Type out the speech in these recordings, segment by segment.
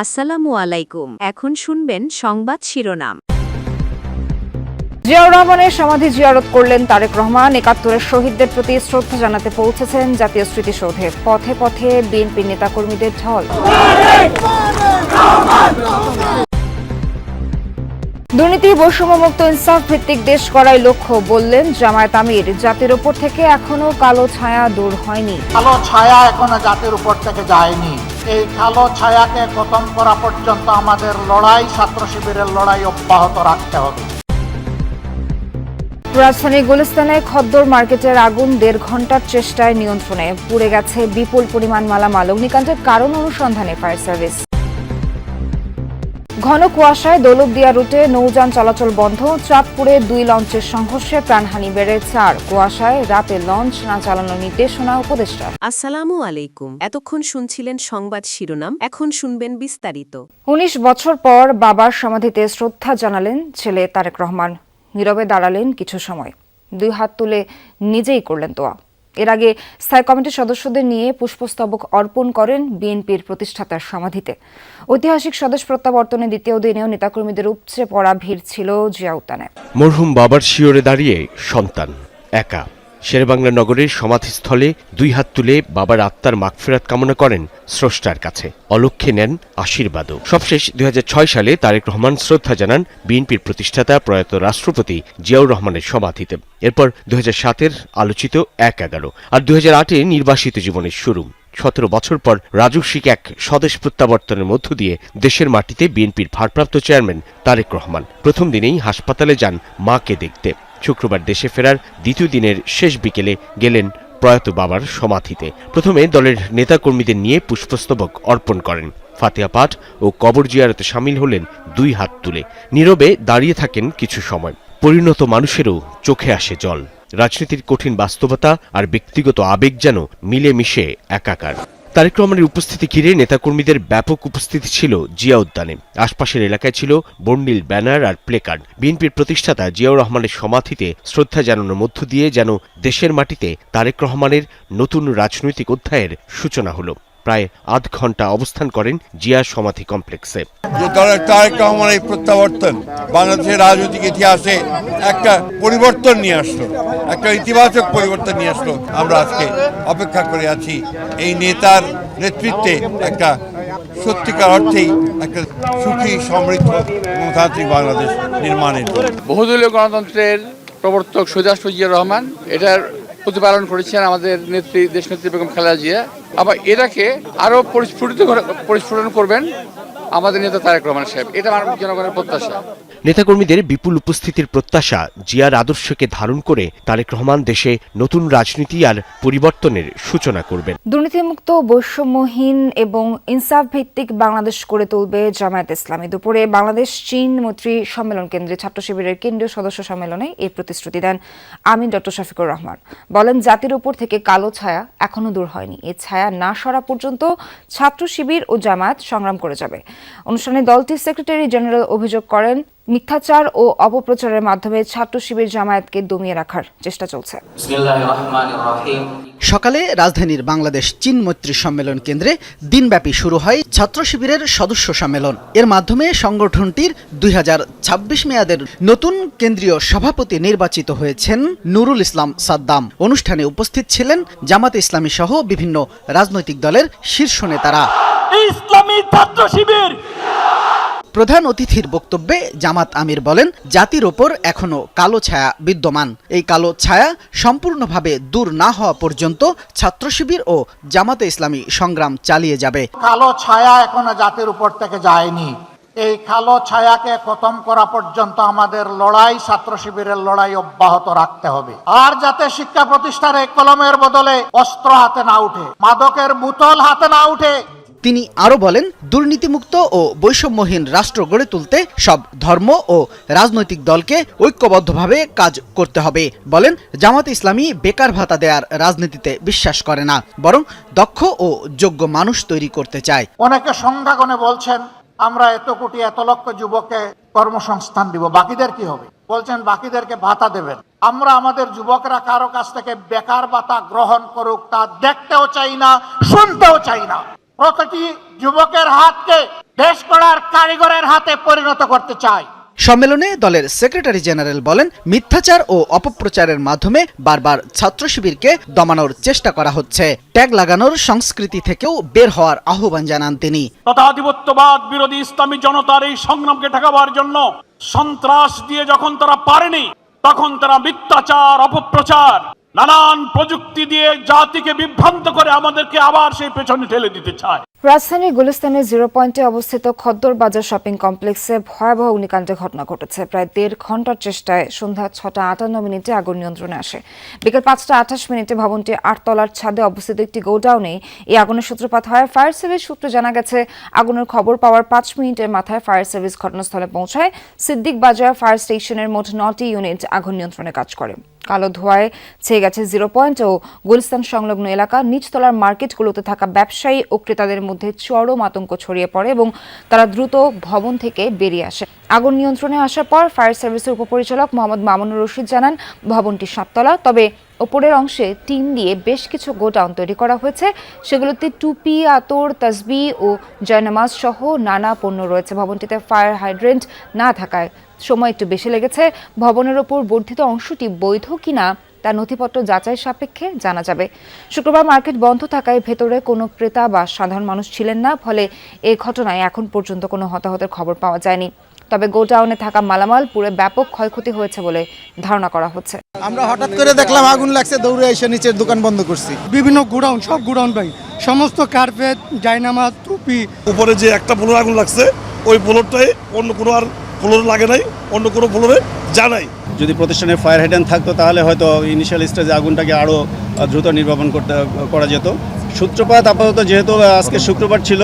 আসসালামু আলাইকুম। এখন শুনবেন সংবাদ শিরোনাম। জিয়াউর রহমানের সমাধি জিয়ারত করলেন তারেক রহমান। একাত্তরের শহীদদের প্রতি শ্রদ্ধা জানাতে পৌঁছেছেন জাতীয় স্মৃতিসৌধে। পথে পথে বিএনপি নেতাকর্মীদের ঢল। দুর্নীতি বৈষম্যমুক্ত ইনসাফ ভিত্তিক দেশ করাই লক্ষ্য বললেন জামায়াত আমির। জাতির ওপর থেকে এখনও কালো ছায়া দূর হয়নি। কালো ছায়া এখনও জাতির উপর থেকে যায়নি। এই কালো ছায়াকে খতম করা পর্যন্ত আমাদের লড়াই, ছাত্র শিবিরের লড়াই অব্যাহত রাখতে হবে। রাজধানীর গুলিস্তানে খদ্দর মার্কেটের আগুন দেড় ঘণ্টার চেষ্টায় নিয়ন্ত্রণে। পুড়ে গেছে বিপুল পরিমাণ মালামাল। অগ্নিকাণ্ডের কারণ অনুসন্ধানে ফায়ার সার্ভিস। ঘন কুয়াশায় দৌলতদিয়া রুটে নৌযান চলাচল বন্ধ। চাঁদপুরে দুই লঞ্চের সংঘর্ষে প্রাণহানি বেড়ে চার কুয়াশায় রাতে লঞ্চ না চালানোর নির্দেশনা উপদেষ্টা আসসালামু আলাইকুম। এতক্ষণ শুনছিলেন সংবাদ শিরোনাম এখন শুনবেন বিস্তারিত। উনিশ বছর পর বাবার সমাধিতে শ্রদ্ধা জানালেন ছেলে তারেক রহমান। নীরবে দাঁড়ালেন কিছু সময়। দুই হাত তুলে নিজেই করলেন তোয়া এর আগে স্থায়ী কমিটির সদস্যদের নিয়ে পুষ্পস্তবক অর্পণ করেন বিএনপির প্রতিষ্ঠাতার সমাধিতে। ঐতিহাসিক সদস্য প্রত্যাবর্তনের দ্বিতীয় দিনেও নেতাকর্মীদের উপচে পড়া ভিড় ছিল জিয়া উদ্যানে মরহুম বাবার শিওরে দাঁড়িয়ে সন্তান, একা। শেরবাংলা নগরের সমাধিস্থলে দুই হাত তুলে বাবার আত্মার মাগফেরাত কামনা করেন স্রষ্টার কাছে। অলক্ষে নেন আশীর্বাদও। সবশেষ দুই হাজার ছয় সালে তারেক রহমান শ্রদ্ধা জানান বিএনপির প্রতিষ্ঠাতা প্রয়াত রাষ্ট্রপতি জিয়াউর রহমানের সমাধিতে। এরপর দুই সাতের আলোচিত এক এগারো। আর দুই আটে নির্বাসিত জীবনের শুরু। সতেরো বছর পর রাজস্বিক এক স্বদেশ প্রত্যাবর্তনের মধ্য দিয়ে দেশের মাটিতে বিএনপির ভারপ্রাপ্ত চেয়ারম্যান তারেক রহমান। প্রথম দিনেই হাসপাতালে যান মাকে দেখতে। শুক্রবার দেশে ফেরার দ্বিতীয় দিনের শেষ বিকেলে গেলেন প্রয়াত বাবার সমাধিতে। প্রথমে দলের নেতাকর্মীদের নিয়ে পুষ্পস্তবক অর্পণ করেন। ফাতিহা পাঠ ও কবর জিয়ারতে সামিল হলেন দুই হাত তুলে। নীরবে দাঁড়িয়ে থাকেন কিছু সময়। পরিণত মানুষেরও চোখে আসে জল। রাজনীতির কঠিন বাস্তবতা আর ব্যক্তিগত আবেগ যেন মিলে মিশে একাকার। তারেক রহমানের উপস্থিতি ঘিরে নেতাকর্মীদের ব্যাপক উপস্থিতি ছিল জিয়া উদ্যানে। আশপাশের এলাকায় ছিল বর্ণিল ব্যানার আর প্লেকার্ড। বিএনপির প্রতিষ্ঠাতা জিয়াউর রহমানের সমাধিতে শ্রদ্ধা জানানোর মধ্য দিয়ে যেন দেশের মাটিতে তারেক রহমানের নতুন রাজনৈতিক অধ্যায়ের সূচনা হলো। প্রায় আধ ঘণ্টা অবস্থান করেন জিয়া সমাধি কমপ্লেক্সে। যে দলের তারেক রহমানের এই প্রত্যাবর্তন। বাংলাদেশের রাজনৈতিক ইতিহাসে একটা পরিবর্তন নিয়ে আসলো। একটা ইতিবাচক পরিবর্তন নিয়ে আসলো। আমরা আজকে অপেক্ষা করে আছি এই নেতার নেতৃত্বে একটা সত্যিকার অর্থেই একটা সুখী সমৃদ্ধ গণতান্ত্রিক বাংলাদেশ নির্মাণের। বহুদলীয় গণতন্ত্রের প্রবর্তক সৈদাস জিয়া রহমান এটার প্রতিপালন করেছেন আমাদের নেত্রী দেশনেত্রী বেগম খালেদা জিয়া। আবার এটাকে আরও পরিস্ফুটিত পরিস্ফুটন করবেন। আমাদের নেতা তারেক রহমান সাহেব। এটা আমার জনগণের প্রত্যাশা। নেতাকর্মীদের বিপুল উপস্থিতির প্রত্যাশা জিয়ার আদর্শকে ধারণ করে তারেক রহমান দেশে নতুন রাজনীতি আর পরিবর্তনের সূচনা করবেন। দুর্নীতিমুক্ত বৈষম্যহীন এবং ইনসাফ ভিত্তিক বাংলাদেশ করে তুলবে জামায়াত ইসলামী। দুপুরে বাংলাদেশ চীন মৈত্রী সম্মেলন কেন্দ্রে ছাত্র শিবিরের কেন্দ্রীয় সদস্য সম্মেলনে এই প্রতিশ্রুতি দেন আমিন ডক্টর শফিকুর রহমান। বলেন জাতির উপর থেকে কালো ছায়া এখনও দূর হয়নি। এই ছায়া না সরা পর্যন্ত ছাত্র শিবির ও জামায়াত সংগ্রাম করে যাবে। অনুষ্ঠানে দলটির সেক্রেটারি জেনারেল অভিযোগ করেন মিথ্যাচার ও অপপ্রচারের মাধ্যমে ছাত্র শিবির জামায়াতকে দমিয়ে রাখার চেষ্টা চলছে। বিসমিল্লাহির রহমানির রহিম সকালে রাজধানীর বাংলাদেশ চীন মৈত্রী সম্মেলন কেন্দ্রে দিনব্যাপী শুরু হয় ছাত্র শিবিরের সদস্য সম্মেলন। এর মাধ্যমে সংগঠনটির দুই হাজার ছাব্বিশ মেয়াদের নতুন কেন্দ্রীয় সভাপতি নির্বাচিত হয়েছেন নুরুল ইসলাম সাদ্দাম। অনুষ্ঠানে উপস্থিত ছিলেন জামাতে ইসলামী সহ বিভিন্ন রাজনৈতিক দলের শীর্ষ নেতারা। ইসলামী ছাত্র শিবির। প্রধান অতিথির বক্তব্যে জামাত আমির বলেন জাতির ওপর এখনও কালো ছায়া বিদ্যমান। এই কালো ছায়া সম্পূর্ণভাবে দূর না হওয়া পর্যন্ত ছাত্র শিবির ও জামাতে ইসলামী সংগ্রাম চালিয়ে যাবে। কালো ছায়া এখনও জাতির উপর থেকে যায়নি। এই কালো ছায়াকে খতম করা পর্যন্ত আমাদের লড়াই ছাত্র শিবিরের লড়াই অব্যাহত রাখতে হবে। আর যাতে শিক্ষা প্রতিষ্ঠানে কলমের বদলে অস্ত্র হাতে না উঠে মাদকের বোতল হাতে না উঠে তিনি আরও বলেন, দুর্নীতিমুক্ত ও বৈষম্যহীন রাষ্ট্র গড়ে তুলতে সব ধর্ম ও রাজনৈতিক দলকে ঐক্যবদ্ধভাবে কাজ করতে হবে বলেন, জামাত ইসলামী বেকার ভাতা দেওয়ার রাজনীতিতে বিশ্বাস করে না, বরং দক্ষ ও যোগ্য মানুষ তৈরি করতে চায়। অনেকে সংখ্যা গণে বলছেন, আমরা এত কোটি, এত লক্ষ যুবককে কর্মসংস্থান দিব, বাকিদের কি হবে? বলছেন, বাকিদেরকে ভাতা দেবেন। আমরা আমাদের যুবকরা কারও কাছ থেকে বেকার ভাতা গ্রহণ করুক, তা দেখতেও চাই না, শুনতেও চাই না। প্রতিটি যুবকের হাতকে দেশ গড়ার কারিগরের হাতে পরিণত করতে চাই। সম্মেলনে দলের সেক্রেটারি জেনারেল বলেন মিথ্যাচার ও অপপ্রচারের মাধ্যমে বারবার ছাত্র শিবিরকে দমানোর চেষ্টা করা হচ্ছে। ট্যাগ লাগানোর সংস্কৃতি থেকেও বের হওয়ার আহ্বান জানান তিনি। তথাধিপত্যবাদ বিরোধী ইসলামী জনতার এই সংগ্রামকে ঠেকাবার জন্য সন্ত্রাস দিয়ে যখন তারা পারেনি তখন তারা মিথ্যাচার অপপ্রচার নানান প্রযুক্তি দিয়ে জাতিকে বিভ্রান্ত করে আমাদেরকে আবার সেই পেছনে ঠেলে দিতে চায়। রাজধানীর গুলিস্তানের জিরো পয়েন্টে অবস্থিত খদ্দর বাজার শপিং কমপ্লেক্সে ভয়াবহ অগ্নিকাণ্ডের ঘটনা ঘটেছে। প্রায় দেড় ঘণ্টার চেষ্টায় সন্ধ্যা ছটা আটান্ন মিনিটে আগুন নিয়ন্ত্রণে আসে। বিকেল পাঁচটা আঠাশ মিনিটে ভবনটি আটতলার ছাদে অবস্থিত একটি গোডাউনে এই আগুনের সূত্রপাত হয়। ফায়ার সার্ভিস সূত্রে জানা গেছে, আগুনের খবর পাওয়ার পাঁচ মিনিটের মাথায় ফায়ার সার্ভিস ঘটনাস্থলে পৌঁছায়। সিদ্দিক বাজার ফায়ার স্টেশনের মোট নটি ইউনিট আগুন নিয়ন্ত্রণে কাজ করে। কালো ধোঁয়ায় ছেয়ে গেছে জিরো পয়েন্ট ও গুলিস্তান সংলগ্ন এলাকা। নিচতলার মার্কেটগুলোতে থাকা ব্যবসায়ী ও ক্রেতাদের মধ্যে চরম আতঙ্ক ছড়িয়ে পড়ে এবং তারা দ্রুত ভবন থেকে বেরিয়ে আসে। আগুন নিয়ন্ত্রণে আসার পর ফায়ার সার্ভিসের উপপরিচালক মোহাম্মদ মামুনুর রশিদ জানান, ভবনটি সাততলা, তবে ওপরের অংশে টিন দিয়ে বেশ কিছু গোডাউন তৈরি করা হয়েছে। সেগুলোতে টুপি, আতর, তসবি ও জয়নামাজ সহ নানা পণ্য রয়েছে। ভবনটিতে ফায়ার হাইড্রেন্ট না থাকায় সময় একটু বেশি লেগেছে। ভবনের ওপর বর্ধিত অংশটি বৈধ কিনা তা নথিপত্র যাচাই সাপেক্ষে জানা যাবে। শুক্রবার মার্কেট বন্ধ থাকায় ভেতরে কোনো ক্রেতা বা সাধারণ মানুষ ছিলেন না ফলে এ ঘটনায় এখন পর্যন্ত কোনো হতাহতের খবর পাওয়া যায়নি। তবে গোডাউনে থাকা মালামাল পুরো ব্যাপক ক্ষয়ক্ষতি হয়েছে বলে ধারণা করা হচ্ছে। আমরা হঠাৎ করে দেখলাম আগুন লাগছে দৌড়ে এসে নিচের দোকান বন্ধ করছি। বিভিন্ন গোডাউন সব গোডাউন ভাই সমস্ত কার্পেট জায়নামাজ টুপি। উপরে যে একটা ফ্লোর আগুন লাগছে ওই ফ্লোরটাই অন্য কোনো আর ফ্লোর লাগে নাই অন্য কোনো ফ্লোরে জানাই যদি প্রতিষ্ঠানের ফায়ার হেডেন থাকতো তাহলে হয়তো ইনিশিয়াল স্টেজে আগুনটাকে আরও দ্রুত নির্বাপন করতে করা যেত। সূত্রপাত আপাতত যেহেতু আজকে শুক্রবার ছিল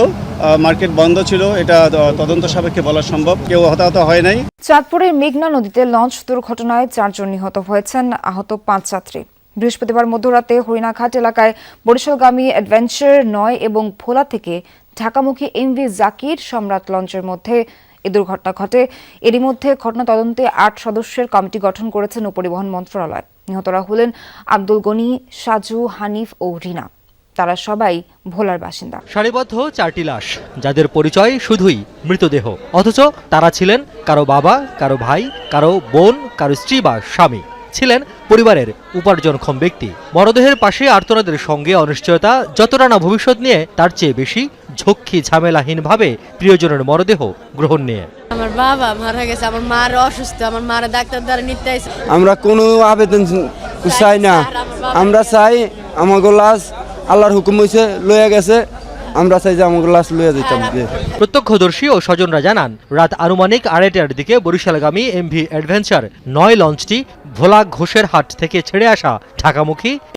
মার্কেট বন্ধ ছিল এটা তদন্ত সাপেক্ষে বলা সম্ভব। কেউ হতাহত হয় নাই। চাঁদপুরের মেঘনা নদীতে লঞ্চ দুর্ঘটনায় চারজন নিহত হয়েছেন আহত পাঁচ যাত্রী বৃহস্পতিবার মধ্যরাতে হরিণাঘাট এলাকায় বরিশালগামী অ্যাডভেঞ্চার নয় এবং ভোলা থেকে ঢাকামুখী এমভি জাকির সম্রাট লঞ্চের মধ্যে এ দুর্ঘটনা ঘটে। এরই মধ্যে ঘটনা তদন্তে আট সদস্যের কমিটি গঠন করেছে নৌপরিবহন মন্ত্রণালয়। নিহতরা হলেন আব্দুল গনি, সাজু, হানিফ ও রিনা। তারা সবাই ভোলার বাসিন্দা। সারিবদ্ধ চারটি লাশ, যাদের পরিচয় শুধুই মৃতদেহ। অথচ তারা ছিলেন কারও বাবা, কারও ভাই, কারও বোন, কারও স্ত্রী বা স্বামী। ছিলেন পরিবারের উপার্জনক্ষম ব্যক্তি। মরদেহের পাশে আর্তনাদের সঙ্গে অনিশ্চয়তা, যতটা না ভবিষ্যৎ নিয়ে, তার চেয়ে বেশি ঝক্কি ঝামেলাহীনভাবে প্রিয়জনের মরদেহ গ্রহণ নিয়ে। আমার বাবা মারা গেছে আমার মার অসুস্থ আমার মারা ডাক্তার দ্বারা নিতে আমরা কোনো আবেদন চাই না। আমরা চাই আমাকে লাশ আল্লাহর হুকুম হয়েছে লইয়া গেছে। আমরা চাই যে আমাকে লাশ লইয়া যেতাম প্রত্যক্ষদর্শী ও স্বজনরা জানান রাত আনুমানিক আড়াইটার দিকে বরিশালগামী এমভি অ্যাডভেঞ্চার নয় লঞ্চটি ভোলা ঘোষের হাট থেকে ছেড়ে আসা ঢাকামুখী